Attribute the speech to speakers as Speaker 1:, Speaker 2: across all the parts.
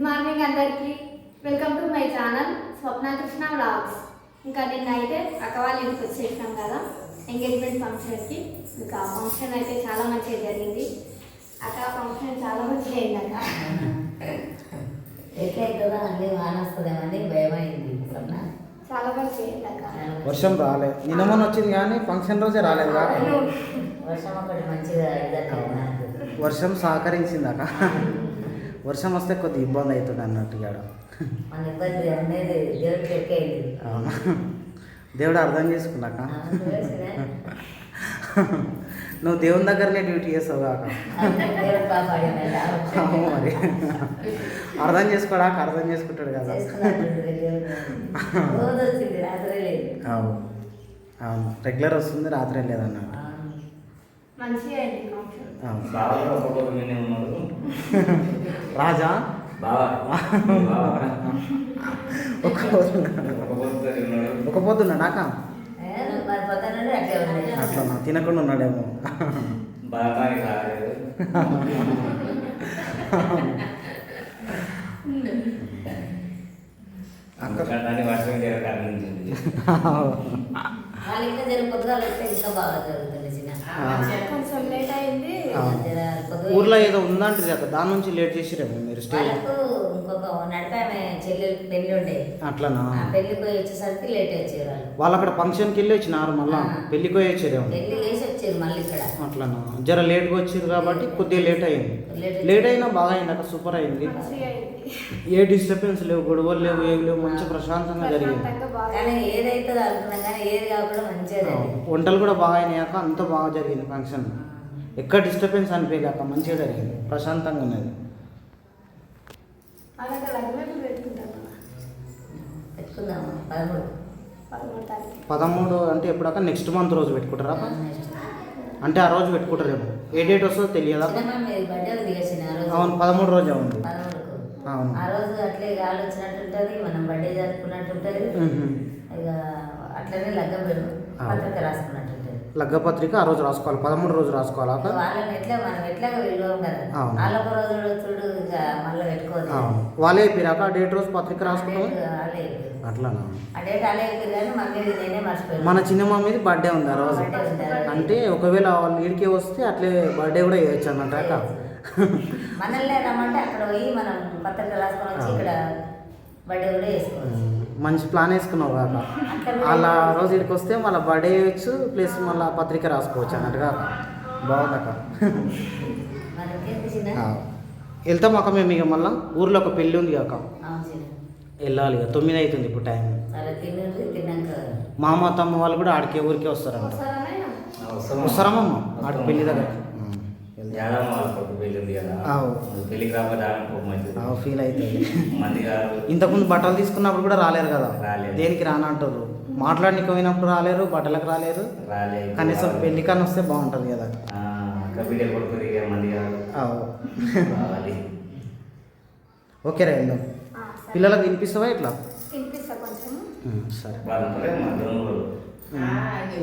Speaker 1: Good morning అందరికీ. Welcome to my channel Swapna Krishna vlogs ఇంకా నిన్న అయితే అక్క వాళ్ళ ఇంటికి వచ్చేసినాం కదా ఎంగేజ్మెంట్ ఫంక్షన్కి ఇంకా ఫంక్షన్ అయితే చాలా మంచిగా జరిగింది. అక్క ఫంక్షన్ చాలా మంచిగా అయింది అక్క
Speaker 2: ఎట్లయితుందో అన్ని వాన వస్తుందేమని భయమైంది సరేనా?
Speaker 1: చాలా మంచిగా అయింది అక్క
Speaker 3: వర్షం రాలే. నిన్న మొన్న వచ్చింది కానీ ఫంక్షన్ రోజే రాలేదు కదా.
Speaker 2: వర్షం ఒకటి మంచిగా
Speaker 3: వర్షం సహకరించింది అక్క. వర్షం వస్తే కొద్దిగా ఇబ్బంది అవుతుంది అన్నట్టు ఇక్కడ. అవును? దేవుడు అర్థం చేసుకున్నాక? నువ్వు దేవుని దగ్గరనే డ్యూటీ చేస్తావు కాక? మరి. అర్థం చేసుకోడాక అర్థం చేసుకుంటాడు కదా. అవును అవును. రెగ్యులర్ వస్తుంది రాత్రి లేదన్నట్టు రాజా? ఒక పొద్దున్నా నాక?
Speaker 2: అట్లే
Speaker 3: తినకుండా ఉన్నాడేమో.
Speaker 4: వర్షం జరగాలి
Speaker 2: ఇంకా బాగా జరుగుతుంది
Speaker 1: కొంచెం లేట్ అయింది.
Speaker 3: ఊర్లో ఏదో ఉందంటే అక్క దాని నుంచి లేట్ చేసిరేమో మీరు స్టే.
Speaker 2: ఇంకొక నడిపామె చెల్లెలు పెళ్ళి ఉండే.
Speaker 3: అట్లనా?
Speaker 2: పెళ్ళికి పోయి వచ్చేసరికి లేట్ వచ్చారు వాళ్ళు.
Speaker 3: అక్కడ ఫంక్షన్కి వెళ్ళి వచ్చినారు మళ్ళా. పెళ్ళికి పోయి వచ్చారేమో.
Speaker 2: పెళ్ళి చేసి వచ్చారు మళ్ళీ ఇక్కడ.
Speaker 3: అట్లనా? జర లేట్గా వచ్చారు కాబట్టి కొద్దిగా లేట్ అయింది.
Speaker 2: లేట్
Speaker 3: అయినా బాగా అయింది అక్కడ సూపర్ అయింది. ఏ డిస్టర్బెన్స్ లేవు గొడవలు లేవు ఏవి లేవు మంచి ప్రశాంతంగా జరిగింది.
Speaker 1: ప్రశాంతంగా బాగా
Speaker 2: కానీ ఏదైతే అనుకున్నాం కానీ ఏది కాకుండా మంచిగా జరిగింది.
Speaker 3: వంటలు కూడా బాగా అయినాయాక అంత బాగా జరిగింది ఫంక్షన్. ఎక్కడ డిస్టర్బెన్స్ అనిపించలేక మంచిగా జరిగింది ప్రశాంతంగా ఉన్నది.
Speaker 2: పెట్టుకుందాము? పదమూడు.
Speaker 1: పదమూడు
Speaker 3: అంటే ఎప్పుడాక నెక్స్ట్ మంత్ రోజు పెట్టుకుంటారా. అంటే ఆ రోజు పెట్టుకుంటారేమో. ఏ డేట్ వస్తుందో తెలియదా? అవును పదమూడు రోజే
Speaker 2: పదమూడుకు.
Speaker 3: అవును.
Speaker 2: ఆ రోజు అట్లే గాలి వచ్చినట్టు ఉంటుంది మనం బర్త్డే జరుపుకున్నట్టు ఉంటుంది అట్లనే లగ్గం. పత్రిక రాసుకున్నట్టు ఉంటుంది
Speaker 3: లగ్గపత్రిక ఆ రోజు రాసుకోవాలి పదమూడు రోజు రాసుకోవాలా?
Speaker 2: వాళ్ళని ఎట్లా మనం ఎట్లాగ విలువం కదా?
Speaker 3: అవును.
Speaker 2: వాళ్ళొక రోజు చూడు ఇక మళ్ళీ పెట్టుకోవద్దు
Speaker 3: అవును వాళ్ళే అయిపోయాక డేట్ రోజు పత్రిక రాసుకుంటాం
Speaker 2: ఆ డేట్ వాళ్ళే అయిపోయింది.
Speaker 3: అట్లానా?
Speaker 2: ఆ డేట్ అలా అయిపోయింది కానీ మమ్మీ నేనే మర్చిపోయాను.
Speaker 3: మన చిన్న మమ్మీది బర్త్డే ఉంది ఆ రోజు. అంటే ఒకవేళ వాళ్ళు ఈడికే వస్తే అట్లే బర్త్డే కూడా వేయచ్చు అన్నట్టు అక్క
Speaker 2: మనల్ని రమ్మంటే అక్కడ పోయి మనం పత్రిక రాసుకొని వచ్చి ఇక్కడ బర్త్డే కూడా చేసుకోవచ్చు
Speaker 3: మంచి ప్లాన్ వేసుకున్నావు కాక అలా రోజు ఇక్కడికి వస్తే మళ్ళీ బర్త్డే వేయచ్చు ప్లస్ మళ్ళీ పత్రిక రాసుకోవచ్చు అన్నట్టుగా. బాగుంది వెళ్తాం అక్క మేము ఇక మళ్ళీ. ఊర్లో ఒక పెళ్ళి ఉంది అక్క. వెళ్ళాలి ఇక. తొమ్మిది అవుతుంది ఇప్పుడు టైం మామ తమ్మ వాళ్ళు కూడా ఆడికే ఊరికే వస్తారంట.
Speaker 1: వస్తారనే
Speaker 3: వస్తారమ్మమ్మ ఆడికి పెళ్ళి దగ్గర. ఫీల్ అవుతుంది. ఇంతకుముందు బట్టలు తీసుకున్నప్పుడు కూడా రాలేరు కదా. దేనికి రానంటారు మాట్లాడడానికి పోయినప్పుడు రాలేరు బట్టలకు రాలేరు.
Speaker 4: రాలే
Speaker 3: కనీసం పెళ్ళి కానీ వస్తే బాగుంటుంది కదా.
Speaker 4: కబిడ్డ కొడుకు ఇక మంది కాదు.
Speaker 3: ఆవు.
Speaker 4: రావాలి
Speaker 3: ఓకే రా వెళ్దాం. పిల్లలకు వినిపిస్తావా ఇట్లా సరే.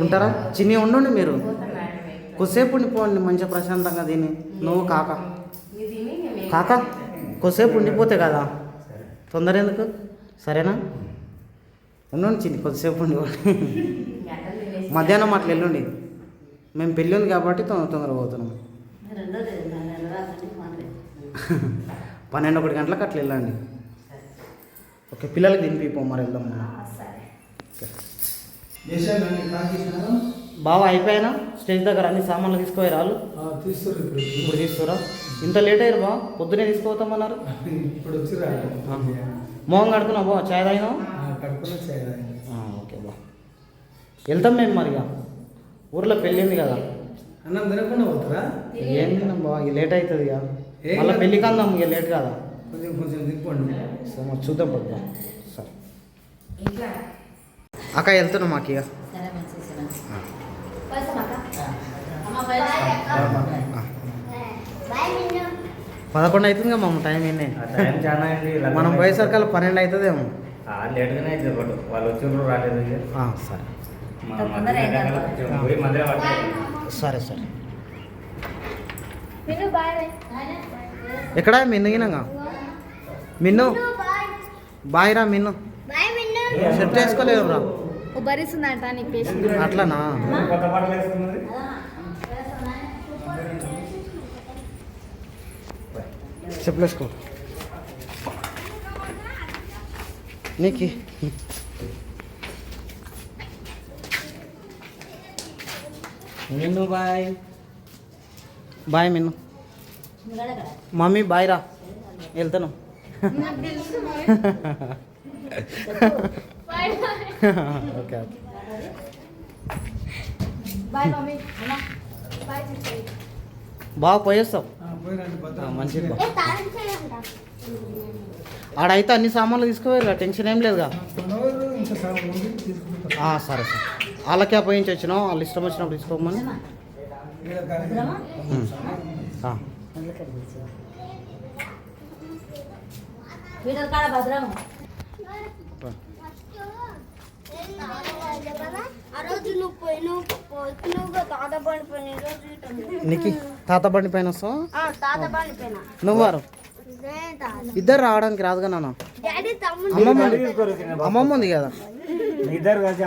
Speaker 4: ఉంటారే?
Speaker 3: చిన్ని ఉండండి మీరు. కొద్దిసేపు ఉండిపోండి మంచిగా ప్రశాంతంగా తిని నువ్వు కాక. కాక కొద్దిసేపు ఉండిపోతే కదా.
Speaker 4: సరే.
Speaker 3: తొందర ఎందుకు? సరేనా? ఉండండి చిన్ని కొద్దిసేపు ఉండిపోండి మధ్యాహ్నం అట్లా వెళ్ళండి మేము పెళ్ళి ఉంది కాబట్టి తొందర తొందర పోతున్నాం. పన్నెండు ఒకటి గంటలకు అట్లా వెళ్ళండి. ఓకే పిల్లలకి తినిపిపో మరి వెళ్దాం మనం.
Speaker 1: ఆ, సరే.
Speaker 3: బాగా అయిపోయినా? స్టేజ్ దగ్గర అన్ని సామాన్లు తీసుకుపోయి రాళ్ళు?
Speaker 5: ఇప్పుడు.
Speaker 3: తీసుకురా? ఇంత లేట్ అయ్యారు బా పొద్దునే తీసుకుపోతామన్నారు.
Speaker 5: ఇప్పుడు
Speaker 3: మోహం కడుకున్నావు బా చాయ్ తాగినావు? ఓకే బా వెళ్తాం మేము మరిగా ఊర్లో పెళ్ళింది కదా.
Speaker 5: అన్నం తినకుండా పోతారా?
Speaker 3: ఏం తిన్నాం బా ఇక లేట్ అవుతుంది ఇక.
Speaker 5: ఏం
Speaker 3: మళ్ళీ
Speaker 5: కాదు.
Speaker 3: పెళ్ళి కందాం ఇక లేట్ కదా.
Speaker 5: కొంచెం కొంచెం దిక్కండి
Speaker 3: సో మరి చూద్దాం పడుతుంది సరే. అక్క వెళ్తున్నాం మాకు ఇక.
Speaker 2: సరే మంచిది అమ్మ
Speaker 3: ఆ. పదకొండు అవుతుంది కదా మమ్మ టైం ఎన్ని
Speaker 4: ఆ టైం చాలా అయింది
Speaker 3: మనం పోయేసరికి పన్నెండు అవుతుందేమో.
Speaker 4: లేట్గానే అయితే వాళ్ళు వచ్చిండ్రు రాలేదు ఇక.
Speaker 3: ఆ, సరే. సరే సరే. ఎక్కడ? మిన్నగినంగా మిన్ను? బాయ్ రా మిన్ను. షర్ట్ వేసుకోలేవు రా. అట్లనా?
Speaker 4: కొత్త బట్టలు వేసుకున్నది
Speaker 3: చెప్పులు వేసుకో నీకి. Minnu bye. Bye Minnu. Mummy bye రా. వెళ్తాను. Okay okay. బాగా పోయేస్తావు. మంచిది. ఆడైతే అన్ని సామాన్లు తీసుకుపోయారు టెన్షన్ ఏం లేదుగా. సరే సరే. వాళ్ళకే అప్పగించి వచ్చినావు వాళ్ళు ఇష్టం వచ్చినప్పుడు తీసుకోమని. నీకు తాత బండి పైన వస్తావు?
Speaker 6: ఆ, తాత పడిపోయినా
Speaker 3: నువ్వు వారు?
Speaker 6: నేను తాత.
Speaker 3: ఇద్దరు రావడానికి రాదుగా నాన్న. అమ్మమ్మ ఉంది. అమ్మమ్మ ఉంది కదా?
Speaker 4: మీ ఇద్దరు కలిసి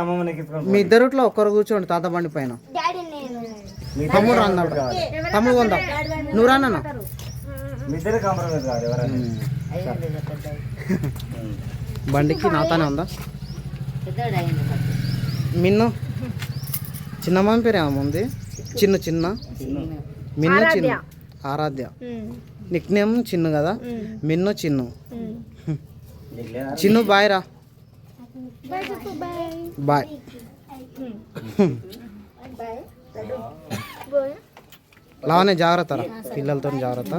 Speaker 3: మీ ఇద్దరిట్లో ఒక్కరు కూర్చోండి తాత బండి పైన.
Speaker 6: డాడీ నేను.
Speaker 4: మీ
Speaker 3: తమ్ముడు రాందాడు తమ్ముడు కొందా? నువ్వు రా నాన్న.
Speaker 4: మీ ఇద్దరు కాంప్రమైజ్ కాదు ఎవరైనా.
Speaker 2: అయ్యింది ఇక పెద్ద
Speaker 3: బండికి నాతానే ఉందా. మిన్ను? చిన్న మమ్మీ పేరు ఏమో ఉంది? చిన్న చిన్న? మిన్ను చిన్న. ఆరాధ్య. నిక్ నేమ్ చిన్ను కదా? మిన్ను చిన్ను? చిన్ను బాయ్ రా. బాయ్ లావనే జాగ్రత్త రా. పిల్లలతో జాగ్రత్త.